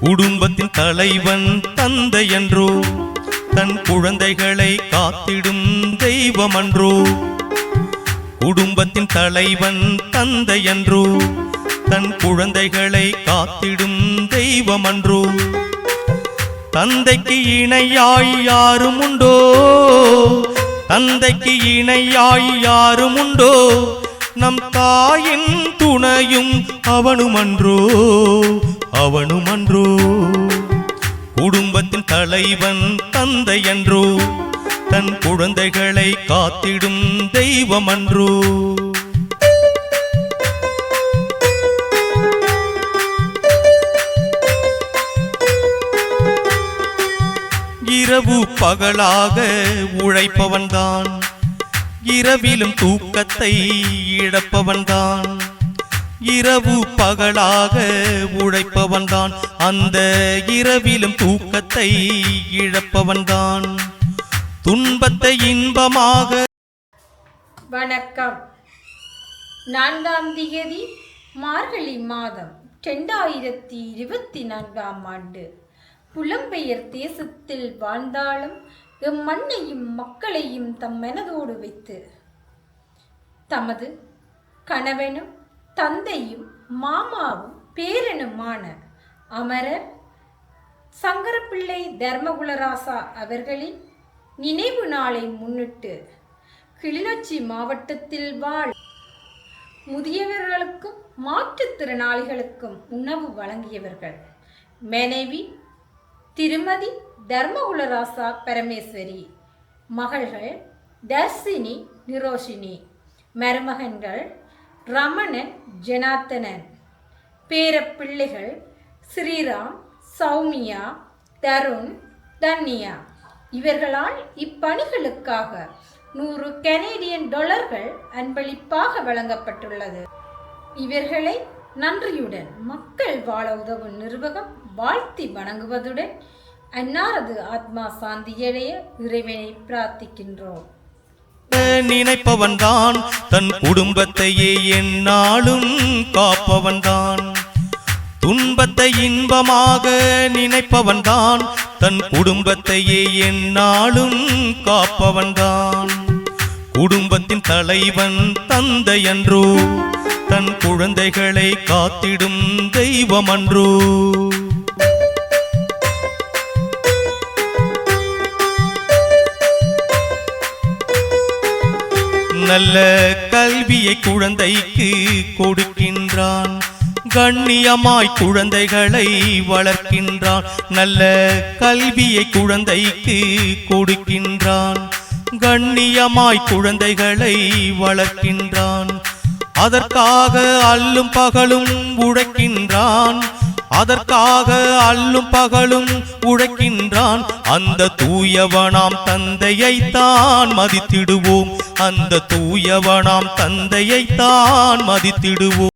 குடும்பத்தின் தலைவன் தந்தை என்றோ தன் குழந்தைகளை காத்திடும் தெய்வம் அன்றோ. குடும்பத்தின் தலைவன் தந்தை என்றோ தன் குழந்தைகளை காத்திடும் தெய்வம் அன்றோ. தந்தைக்கு இணையாய் யாரும் உண்டோ? தந்தைக்கு இணையாய் யாரும் உண்டோ? நம் தாயின் துணையும் அவனுமன்றோ அவனுமன்றோ குடும்பத்தின் தலைவன் தந்தை என்றோ தன் குழந்தைகளை காத்திடும் தெய்வமன்றோ. இரவு பகலாக உழைப்பவன்தான். இரவிலும் தூக்கத்தை இழப்பவன்தான். இரவு பகலாக உழைப்பவன்தான். அந்த இரவிலும் தூக்கத்தை இழப்பவன்தான். துன்பத்தை இன்பமாக வணக்கம். நான்காம் திகதி மார்கழி மாதம் ரெண்டாயிரத்தி இருபத்தி நான்காம் ஆண்டு. புலம்பெயர் தேசத்தில் வாழ்ந்தாலும் எம் மண்ணையும் மக்களையும் தம் மனதோடு வைத்து தமது கணவனும் தந்தையும் மாமாவும் பேரனுமான அமரர் சங்கரப்பிள்ளை தர்மகுலராசா அவர்களின் நினைவு நாளை முன்னிட்டு கிளிநொச்சி மாவட்டத்தில் வாழ் முதியவர்களுக்கும் மாற்றுத்திறனாளிகளுக்கும் உணவு வழங்கியவர்கள். மனைவி திருமதி தர்மகுலராசா பரமேஸ்வரி மகள்கள் தர்சினி நிரோஷினி மருமகன்கள் ரமணன் ஜனார்த்தனன் பேரப்பிள்ளைகள் ஸ்ரீராம் சௌமியா தருண் தன்யா இவர்களால் இப்பணிகளுக்காக நூறு கனேடியன் டாலர்கள் அன்பளிப்பாக வழங்கப்பட்டுள்ளது. இவர்களை நன்றியுடன் மக்கள் வாழ உதவும் நிர்வாகம் வாழ்த்தி வணங்குவதுடன் அன்னாரது ஆத்மா சாந்தியடைய இறைவனை பிரார்த்திக்கின்றோம். நினைப்பவன்தான். தன் குடும்பத்தையே எந்நாளும் காப்பவன்தான். துன்பத்தை இன்பமாக நினைப்பவன்தான். தன் குடும்பத்தையே எந்நாளும் காப்பவன்தான். குடும்பத்தின் தலைவன் தந்தை அன்றோ தன் குழந்தைகளை காத்திடும் தெய்வமன்றோ. நல்ல கல்வியை குழந்தைக்கு கொடுக்கின்றான். கண்ணியமாய் குழந்தைகளை வளர்க்கின்றான். நல்ல கல்வியை குழந்தைக்கு கொடுக்கின்றான். கண்ணியமாய் குழந்தைகளை வளர்க்கின்றான். அதற்காக அல்லும் பகலும் உழைக்கின்றான் அதற்காக அல்லும் பகலும் உழைக்கின்றான். அந்த தூயவனாம் தந்தையைத்தான் மதித்திடுவோம். அந்த தூயவனாம் தந்தையைத்தான் மதித்திடுவோம்.